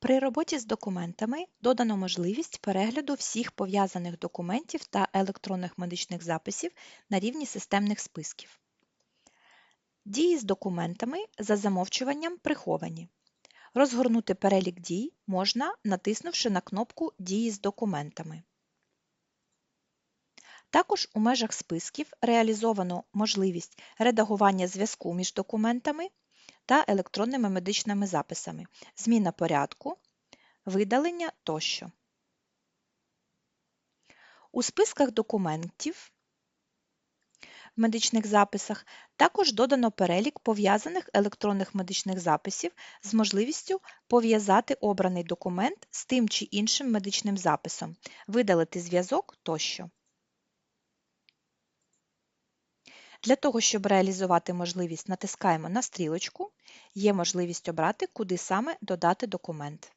При роботі з документами додано можливість перегляду всіх пов'язаних документів та електронних медичних записів на рівні системних списків. Дії з документами за замовчуванням приховані. Розгорнути перелік дій можна, натиснувши на кнопку Дії з документами. Також у межах списків реалізовано можливість редагування зв'язку між документами та електронними медичними записами, зміна порядку, видалення тощо. У списках документів в медичних записах також додано перелік пов'язаних електронних медичних записів з можливістю пов'язати обраний документ з тим чи іншим медичним записом, видалити зв'язок тощо. Для того, щоб реалізувати можливість, натискаємо на стрілочку, є можливість обрати, куди саме додати документ.